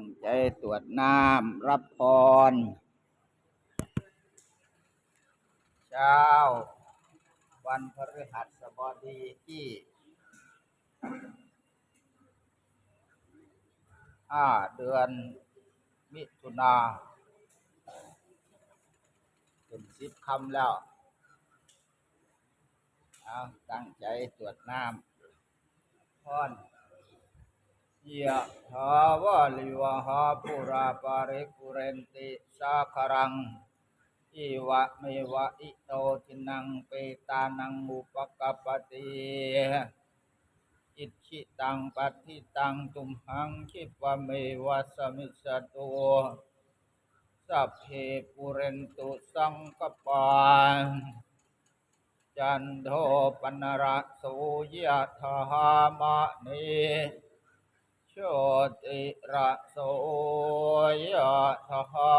ตั้งใจตรวจน้ำรับพร เช้า วันพฤหัสบดีที่ห้าเดือนมิถุนาเป็นสิบคำแล้วตั้งใจตรวจน้ำพร ยะถาวาลิวหาปุราปาริปุเรนติสาครัง อิวะเมวะอิโตทินังเปตานังอุปกปติอิชิตังปัติตังตุมหังคิปะเมวะสมิสตุสัพเพปุเรนตุสังกปปาจันโทปนระโสยะธามะเน ชติระโสยะธา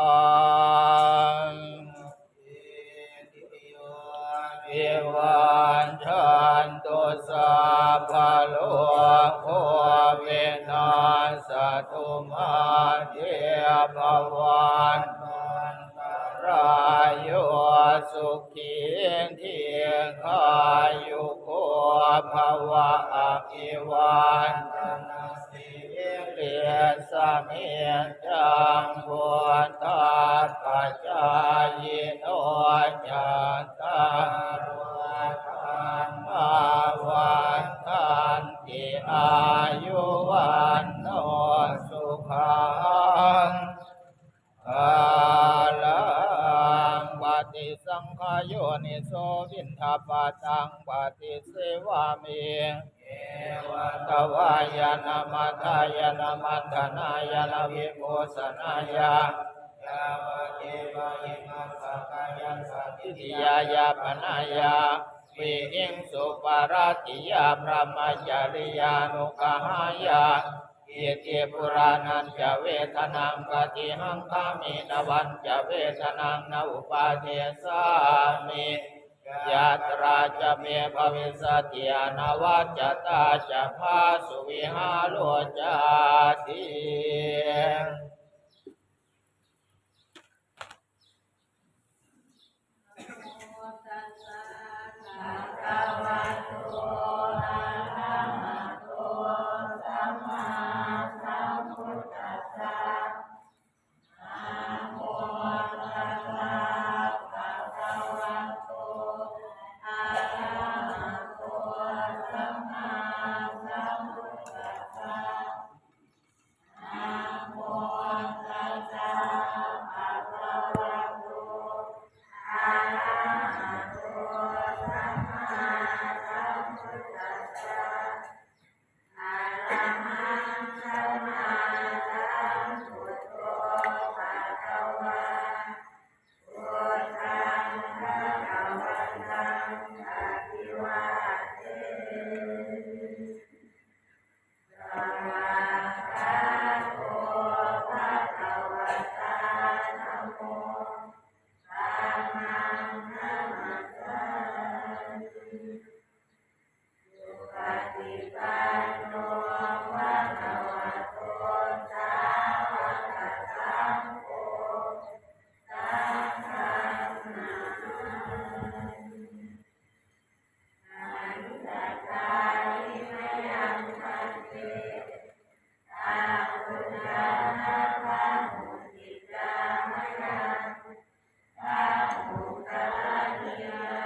เอวันชันตุสัพพะโลกโควินาสตุมาเทภวันรายโยสุขีทียงขายุโกภวะอิวันเลียสมิจังพุทธาปัจจายโนจัตตารธรรมาวันทันติอายุวันโนสุขังกาลังปฏิสังขายโยนิโสวินทปาตังปฏิเสวามิ วันตวายานามัทายานามันธนายานาวิโมสนายายาวะเกวะหิมัสสะกายัสติติยายาปนายาวิหิงสุปาราติยาพระมัจาริยานุกหายาเยเกปุรานันจะเวทนังกติหังคามินวันจะเวทนังนอุปาเทสามิ ยาตราจะเ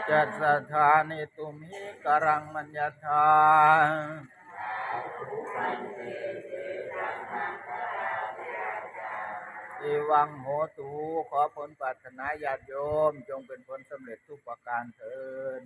จจตาจะพาสุวิหาโลจาติจัตสถานิตุมิกรังมัญญาธาอีวังโหตูขอผลปรารถนาญาติโยม จงเป็นผลสำเร็จทุกประการเถิด